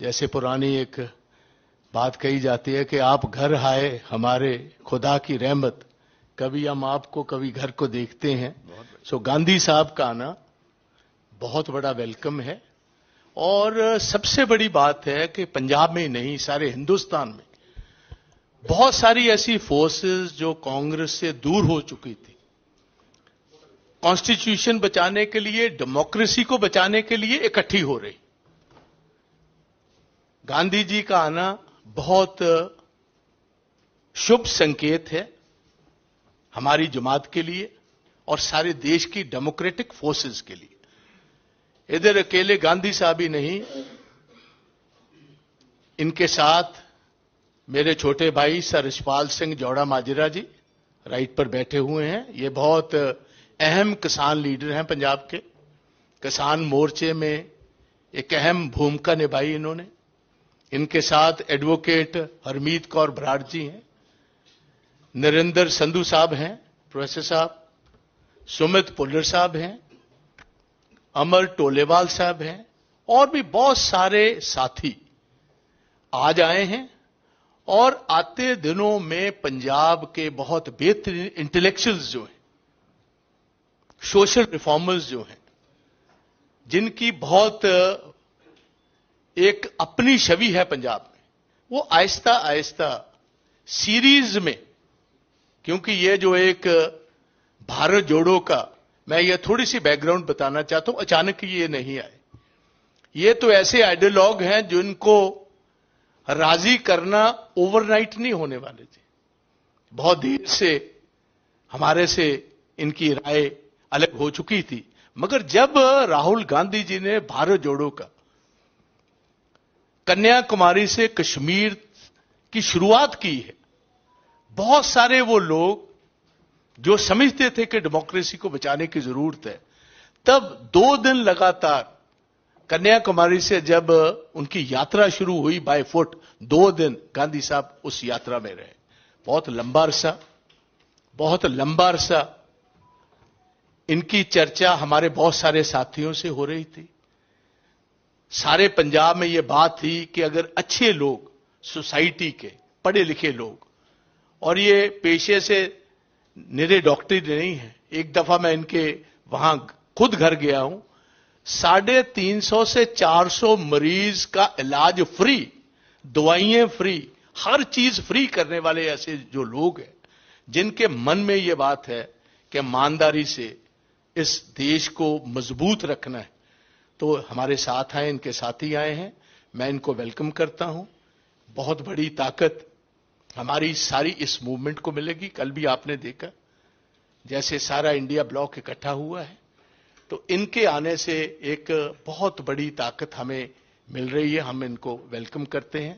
जैसे पुरानी एक बात कही जाती है कि आप घर आए हमारे खुदा की रहमत कभी हम आपको कभी घर को देखते हैं। सो गांधी साहब का आना बहुत बड़ा वेलकम है। और सबसे बड़ी बात है कि पंजाब में ही नहीं सारे हिंदुस्तान में बहुत सारी ऐसी फोर्सेस जो कांग्रेस से दूर हो चुकी थी। कॉन्स्टिट्यूशन बचाने के लिए डेमोक्रेसी को बचाने के लिए इकट्ठी हो रही। गांधी जी का आना बहुत शुभ संकेत है हमारी जमात के लिए और सारे देश की डेमोक्रेटिक फोर्सेस के लिए। इधर अकेले गांधी साहब ही नहीं, इनके साथ मेरे छोटे भाई सर यशपाल सिंह जौड़ा माजरा जी राइट पर बैठे हुए हैं। ये बहुत अहम किसान लीडर हैं पंजाब के। किसान मोर्चे में एक अहम भूमिका निभाई इन्होंने। इनके साथ एडवोकेट हरमीत कौर बराड़ जी हैं, नरेंद्र संधू साहब हैं प्रोफेसर साहब, सुमित पुल्लर साहब हैं, अमर टोलेवाल साहब हैं, और भी बहुत सारे साथी आज आए हैं, और आते दिनों में पंजाब के बहुत बेहतरीन इंटेलेक्चुअल्स जो हैं सोशल रिफॉर्मर्स जो हैं, जिनकी बहुत एक अपनी छवि है पंजाब में। वो आहिस्ता आहिस्ता सीरीज़ में, क्योंकि ये जो एक भारत जोड़ो का, मैं ये थोड़ी सी बैकग्राउंड बताना चाहता हूँ, अचानक ये नहीं आए। ये तो ऐसे आइडियोलॉग हैं जिनको राज़ी करना ओवरनाइट नहीं होने वाले थे। बहुत देर से हमारे से इनकी राय अलग हो चुकी थी। मगर जब राहुल गांधी जी ने भारत जोड़ो का कन्याकुमारी से कश्मीर की शुरुआत की है। बहुत सारे वो लोग जो समझते थे कि डेमोक्रेसी को बचाने की ज़रूरत है, तब दो दिन लगातार कन्याकुमारी से जब उनकी यात्रा शुरू हुई बाय फुट दो दिन गांधी साहब उस यात्रा में रहे। बहुत लंबा अरसा, बहुत लंबा अरसा। इनकी चर्चा हमारे बहुत सारे साथियों से हो रही थी। सारे पंजाब में यह बात थी कि अगर अच्छे लोग, सोसाइटी के पढ़े लिखे लोग, और ये पेशे से निरे डॉक्टरी नहीं है, एक दफ़ा मैं इनके वहाँ खुद घर गया हूँ, साढ़े तीन सौ से चार सौ मरीज़ का इलाज फ्री, दवाइयाँ फ्री, हर चीज़ फ्री करने वाले ऐसे जो लोग हैं, जिनके मन में यह बात है कि ईमानदारी से इस देश को मज़बूत रखना है। तो हमारे साथ आए, इनके साथी आए हैं। मैं इनको वेलकम करता हूँ। बहुत बड़ी ताकत हमारी सारी इस मूवमेंट को मिलेगी। कल भी आपने देखा, जैसे सारा इंडिया ब्लॉक इकट्ठा हुआ है तो इनके आने से एक बहुत बड़ी ताकत हमें मिल रही है। हम इनको वेलकम करते हैं।